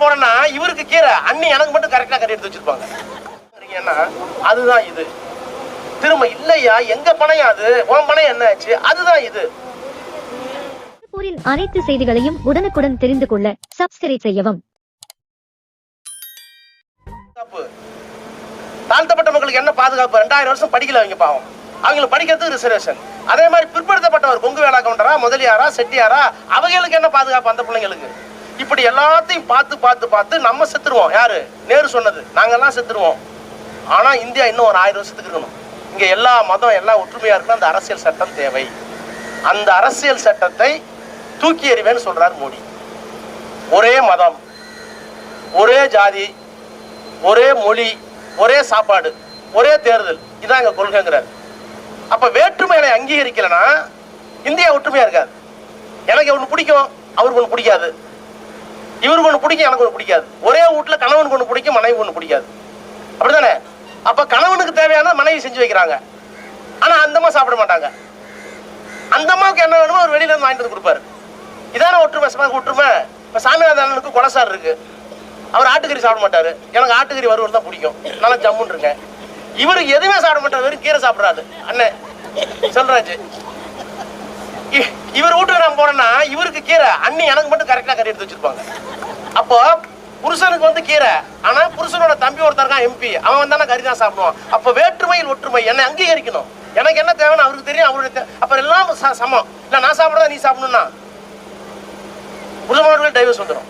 நான் போறேன்னா இவருக்கு கீரை அண்ணி எனக்கு மட்டும் கரெக்டா கட்டி எடுத்து வச்சிருப்பாங்க. அதுதான் இது. திரும்ப இல்லையா? எங்க பணையா அது? உன் பணம் என்ன ஆச்சு? அதுதான் இது. அனைத்து செய்திகளையும் உடனுக்குடன் தெரிந்து கொள்ள சப்ஸ்கிரைப் செய்யவும். பாதுகாப்பு. தாழ்த்தப்பட்ட மக்களுக்கு என்ன பாதுகாப்பு? ரெண்டாயிரம் வருஷம் படிக்கல அவங்க பாவம். அவங்களுக்கு படிக்கிறதுக்கு ரிசர்வேஷன் அதே மாதிரி பிற்படுத்தப்பட்டவர் கொங்கு வேளா கவுண்டரா முதலியாரா செட்டியாரா அவங்களுக்கு என்ன பாதுகாப்பு அந்த பிள்ளைங்களுக்கு? இப்படி எல்லாத்தையும் பார்த்து பார்த்து பார்த்து நம்ம செத்துருவோம். யாரு? நேரு சொன்னது. நாங்கெல்லாம் செத்துருவோம். ஆனா இந்தியா இன்னும் ஒரு ஆயிரம் வருஷத்துக்கு இருக்கணும். இங்க எல்லா மதம் எல்லாம் ஒற்றுமையா இருக்கணும். அந்த அரசியல் சட்டம் தேவை. அந்த அரசியல் சட்டத்தை தூக்கி எறிவேன்னு சொல்றார் மோடி. ஒரே மதம் ஒரே ஜாதி ஒரே மொழி ஒரே சாப்பாடு ஒரே தேர்தல். இதான் எங்க கொள்கைங்கிறார். அப்ப வேற்றுமைகளை அங்கீகரிக்கலன்னா இந்தியா ஒற்றுமையா இருக்காது. எனக்கு ஒன்று பிடிக்கும் அவருக்கு ஒன்று பிடிக்காது. இவருக்கு ஒன்று பிடிக்கும் எனக்கு ஒன்று பிடிக்காது. ஒரே வீட்டில் கணவனுக்கு ஒன்று பிடிக்கும் மனைவி ஒன்று பிடிக்காது. அப்படிதானே அப்போ கணவனுக்கு தேவையான மனைவி செஞ்சு வைக்கிறாங்க. ஆனால் அந்த அம்மா சாப்பிட மாட்டாங்க. அந்த அம்மாவுக்கு என்ன வேணுமோ அவர் வெளியில இருந்து வாங்கிட்டு வந்து கொடுப்பாரு. இதான ஒற்றுமை சம- ஒற்றுமை. இப்போ சாமிநாதனுக்கு அண்ணனுக்கு கொலசார் இருக்கு. அவர் ஆட்டுக்கறி சாப்பிட மாட்டாரு. எனக்கு ஆட்டுக்கறி வறுவல் தான் பிடிக்கும். நல்லா ஜம்முன் இருக்கேன் இவருக்கு எதுவுமே சாப்பிட மாட்டார். வெறும் கீரை சாப்பிட்றாரு. அண்ணன் சொல்றாச்சு இவர் வீட்டுக்கு நான் போறேன்னா இவருக்கு கீரை. அண்ணி எனக்கு மட்டும் கரெக்டாக கறி எடுத்து வச்சிருப்பாங்க. அப்போ புருஷனுக்கு வந்து கீரை. ஆனா புருஷனோட தம்பி ஒருத்தருக்கான் எம்பி அவன் வந்தானா கறி தான் சாப்பிடுவான். அப்ப வேற்றுமையில் ஒற்றுமை. என்னை அங்கீகரிக்கணும். எனக்கு என்ன தேவைன்னு அவருக்கு தெரியும் அவருடைய அப்ப எல்லாம் சமம். இல்ல நான் சாப்பிடுறதா நீ சாப்பிடணும்னா? புருஷமானவர்கள் டைவர்ஸ் வந்துடும்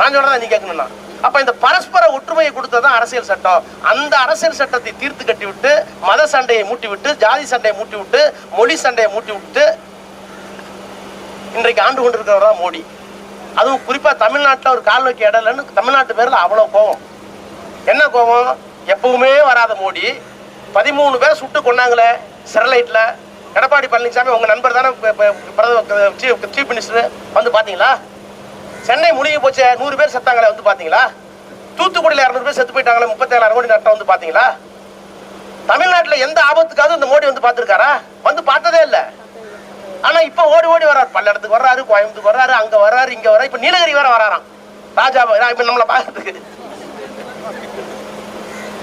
நான் சொல்றதா நீ கேட்கணும்னா. அப்ப இந்த பரஸ்பர ஒற்றுமையை கொடுத்ததான் அரசியல் சட்டம். அந்த அரசியல் சட்டத்தை தீர்த்து கட்டி விட்டு மத சண்டையை மூட்டி விட்டு ஜாதி சண்டையை மூட்டி விட்டு மொழி சண்டையை மூட்டி விட்டு இன்றைக்கு ஆண்டு கொண்டிருக்கிறவர் தான் மோடி. அதுவும் குறிப்பாக தமிழ்நாட்டில் ஒரு கால் வைக்க இடம் இல்லைன்னு தமிழ்நாட்டு பேரில் அவ்வளோ கோபம். என்ன கோபம்? எப்பவுமே வராத மோடி. பதிமூணு பேர் சுட்டு கொண்டாங்களே ஸ்டெர்லைட்டில் எடப்பாடி பழனிசாமி உங்கள் நண்பர் தானே சீஃப் மினிஸ்டர் வந்து பார்த்தீங்களா? சென்னை முழுகி போச்சு நூறு பேர் செத்தாங்களே வந்து பார்த்தீங்களா? தூத்துக்குடியில் இரநூறு பேர் செத்து போயிட்டாங்களே முப்பத்தேழாயிரம் கோடி நட்டம் வந்து பார்த்தீங்களா? தமிழ்நாட்டில் எந்த ஆபத்துக்காவது இந்த மோடி வந்து பார்த்துருக்காரா? வந்து பார்த்ததே இல்லை. ஆனா இப்ப ஓடி ஓடி வர்றாரு பல்லடத்துக்கு வர்றாரு கோயம்புத்தூர் வர்றாரு அங்க வர்றாரு இங்க வர்றாரு இப்ப நீலகிரி வேற வராராம் ராஜா இப்ப நம்மள பாக்குறதுக்கு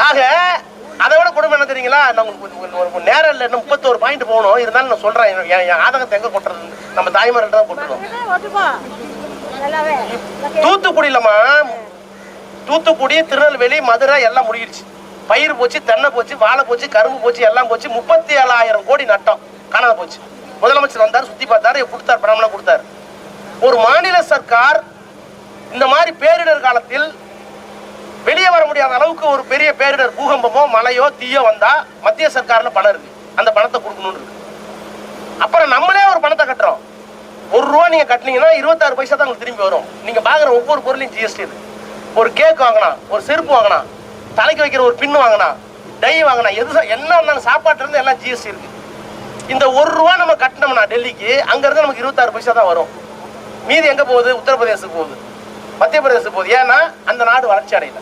ஆக அதை விட குடும்பம் என்ன தெரியுங்களா நான் உங்களுக்கு ஒரு- நேரம் இல்லை இன்னும் முப்பத்தோரு பாயிண்ட் போகணும் இருந்தாலும் நான் சொல்றேன் என் என் ஆதங்கத்தை எங்க கொட்டுறது நம்ம தாய்மார்கிட்ட தான் கொட்டுறோம் தூத்துக்குடியிலமா தூத்துக்குடி திருநெல்வேலி மதுரை எல்லாம் முடிஞ்சிருச்சு பயிர் போச்சு தென்னை போச்சு வாழை போச்சு கரும்பு போச்சு எல்லாம் போச்சு முப்பத்தி ஏழாயிரம் கோடி நட்டம் காணாத போச்சு முதலமைச்சர் வந்தார் சுத்தி பார்த்தார் கொடுத்தார் பணம்லாம் கொடுத்தாரு. ஒரு மாநில சர்க்கார் இந்த மாதிரி பேரிடர் காலத்தில் வெளியே வர முடியாத அளவுக்கு ஒரு பெரிய பேரிடர் பூகம்பமோ மழையோ தீயோ வந்தா மத்திய சர்க்கார்ல பணம் இருக்கு. அந்த பணத்தை கொடுக்கணும்னு இருக்கு. அப்புறம் நம்மளே ஒரு பணத்தை கட்டுறோம். ஒரு ரூபா நீங்க கட்டினீங்கன்னா இருபத்தாறு பைசா தான் உங்களுக்கு திரும்பி வரும். நீங்க பாக்குற ஒவ்வொரு பொருளையும் ஜிஎஸ்டி இது. ஒரு கேக் வாங்கினா ஒரு செருப்பு வாங்கினா தலைக்கு வைக்கிற ஒரு பின்னு வாங்கினா டை வாங்கினா எது என்ன சாப்பாட்டுல இருந்து எல்லாம் ஜிஎஸ்டி இருக்கு. இந்த ஒரு ரூபா நம்ம கட்டினோம்னா டெல்லிக்கு அங்கேருந்து நமக்கு இருபத்தாறு பைசா தான் வரும். மீதி எங்க போகுது? உத்தரப்பிரதேசத்துக்கு போகுது. மத்திய பிரதேசத்துக்கு போகுது. ஏன்னா அந்த நாடு வளர்ச்சி அடையல.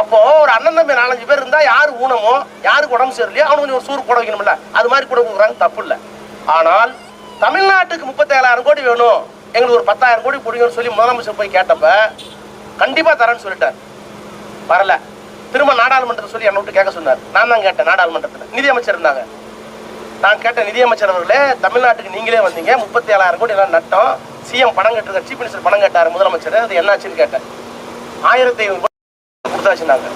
அப்போ ஒரு அண்ணன் தம்பி நாலஞ்சு பேர் இருந்தா யாரு ஊனமோ யாருக்கு உடம்பு சரியில்லையோ அவனுக்கு கொஞ்சம் ஒரு சூறு கூட வைக்கணும்ல. அது மாதிரி கூட கொடுக்குறாங்க. தப்பு இல்லை. ஆனால் தமிழ்நாட்டுக்கு முப்பத்தேழாயிரம் கோடி வேணும். எங்களுக்கு ஒரு பத்தாயிரம் கோடி கொடுங்கன்னு சொல்லி முதலமைச்சர் போய் கேட்டப்ப கண்டிப்பா தரேன்னு சொல்லிட்டார். வரல. திரும்ப நாடாளுமன்றத்தை சொல்லி என்னை விட்டு கேட்க சொன்னார். நான் தான் கேட்டேன் நாடாளுமன்றத்தில். நிதியமைச்சர் இருந்தாங்க. நான் கேட்ட நிதியமைச்சர் அவர்களே தமிழ்நாட்டுக்கு நீங்களே வந்தீங்க முப்பத்தி ஏழாயிரம் கோடி எல்லாம் நட்டோம். சிஎம் பணம் கட்டுருக்க சீஃப் மினிஸ்டர் பணம் கட்டார் முதலமைச்சர். அது என்னாச்சுன்னு கேட்டேன். ஆயிரத்தி ஐநூறு கோடி கொடுத்தாச்சுனாங்க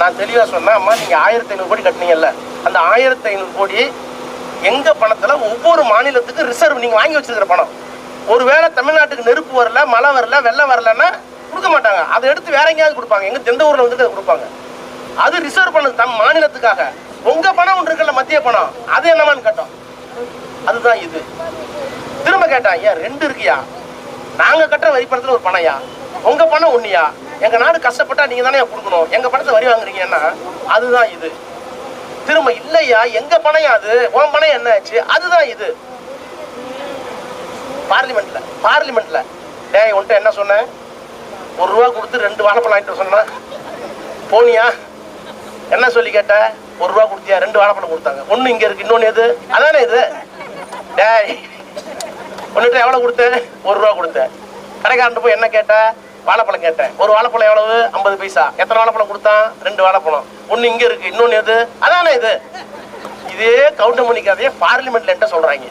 நான் தெளிவாக சொன்னேன் அம்மா நீங்கள் ஆயிரத்தி ஐநூறு கோடி கட்டினீங்கல்ல. அந்த ஆயிரத்தி ஐநூறு கோடி எங்கள் பணத்தில் ஒவ்வொரு மாநிலத்துக்கு ரிசர்வ் நீங்கள் வாங்கி வச்சிருக்கிற பணம். ஒருவேளை தமிழ்நாட்டுக்கு நெருப்பு வரல மழை வரல வெள்ளம் வரலன்னா கொடுக்க மாட்டாங்க. அதை எடுத்து வேற எங்கேயாவது கொடுப்பாங்க. எங்கள் தெந்த ஊரில் வந்துட்டு அதை கொடுப்பாங்க. அது ரிசர்வ் பண்ணது தம் மாநிலத்துக்காக. உங்க பணம் ஒன்று இருக்குல்ல மத்திய பணம். அது என்னவான்னு கேட்டோம். அதுதான் இது. திரும்ப கேட்டான் ஐயா ரெண்டு இருக்கியா? நாங்க கட்டுற வரி பணத்துல ஒரு பணம்யா? உங்க பணம் ஒண்ணியா? எங்க நாடு கஷ்டப்பட்டா நீங்க தானே கொடுக்கணும்? எங்க பணத்தை வரி வாங்குறீங்கன்னா அதுதான் இது. திரும்ப இல்லையா எங்க பணம் அது? உன் பணம் என்ன ஆச்சு? அதுதான் இது. பார்லிமெண்ட்ல பார்லிமெண்ட்ல. டேய் உன்ட்ட என்ன சொன்னேன் ஒரு ரூபா கொடுத்து ரெண்டு வாழைப்பழம் வாங்கிட்டு சொன்னா போனியா? என்ன சொல்லி கேட்ட? ஒரு ரூபா கொடுத்தியா? ரெண்டு வாழைப்பழம் கொடுத்தாங்க. ஒன்று இங்கே இருக்கு இன்னொன்று எது? அதானே இது? டேய் ஒன்றுட்டு எவ்வளோ கொடுத்தேன் ஒரு ரூபா கொடுத்தேன் கடைக்காரன் போய் என்ன கேட்டேன் வாழைப்பழம் கேட்டேன். ஒரு வாழைப்பழம் எவ்வளவு? ஐம்பது பைசா. எத்தனை வாழைப்பழம் கொடுத்தான்? ரெண்டு வாழைப்பழம். ஒன்று இங்கே இருக்கு இன்னொன்று எது? அதானே இது? இதே கவுண்டமணி கதையை பார்லிமெண்ட்ல என்ன சொல்றாங்க.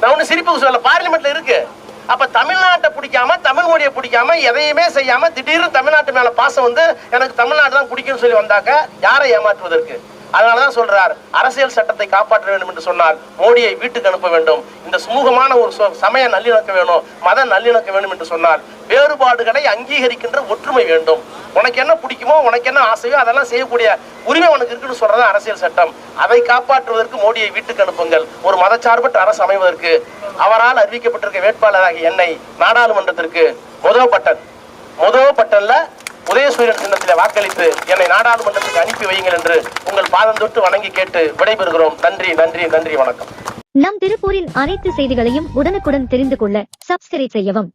நான் ஒன்று சிரிப்புக்கு சொல்ல பார்லிமெண்ட்ல இருக்கு. அப்ப தமிழ்நாட்டை பிடிக்காம தமிழ் மொழியை பிடிக்காம எதையுமே செய்யாம திடீர்னு தமிழ்நாட்டு மேல பாசம் வந்து எனக்கு தமிழ்நாடு தான் பிடிக்கும்னு சொல்லி வந்தாக்க யாரை ஏமாற்றுவதற்கு? அதனாலதான் சொல்றார் அரசியல் சட்டத்தை காப்பாற்ற வேண்டும் என்று சொன்னால் மோடியை வீட்டுக்கு அனுப்ப வேண்டும். இந்த சுமூகமான ஒரு சமய நல்லிணக்கம் வேணும் மத நல்லிணக்கம் வேண்டும் என்று சொன்னால் வேறுபாடுகளை அங்கீகரிக்கின்ற ஒற்றுமை வேண்டும். உனக்கு என்ன பிடிக்குமோ உனக்கு என்ன ஆசையோ அதெல்லாம் செய்யக்கூடிய உரிமை உனக்கு இருக்குன்னு சொல்றது அரசியல் சட்டம். அதை காப்பாற்றுவதற்கு மோடியை வீட்டுக்கு அனுப்புங்கள். ஒரு மதச்சார்பற்ற அரசு அமைவதற்கு அவரால் அறிவிக்கப்பட்டிருக்க வேட்பாளராக என்னை நாடாளுமன்றத்திற்கு முதல் பட்டன் பட்டன்ல உதயசூரியன் சின்னத்தில் வாக்களித்து என்னை நாடாளுமன்றத்துக்கு அனுப்பி வையுங்கள் என்று உங்கள் பாதம் தொட்டு வணங்கி கேட்டு விடைபெறுகிறோம். நன்றி நன்றி நன்றி வணக்கம். நம் திருப்பூரின் அனைத்து செய்திகளையும் உடனுக்குடன் தெரிந்து கொள்ள சப்ஸ்கிரைப் செய்யவும்.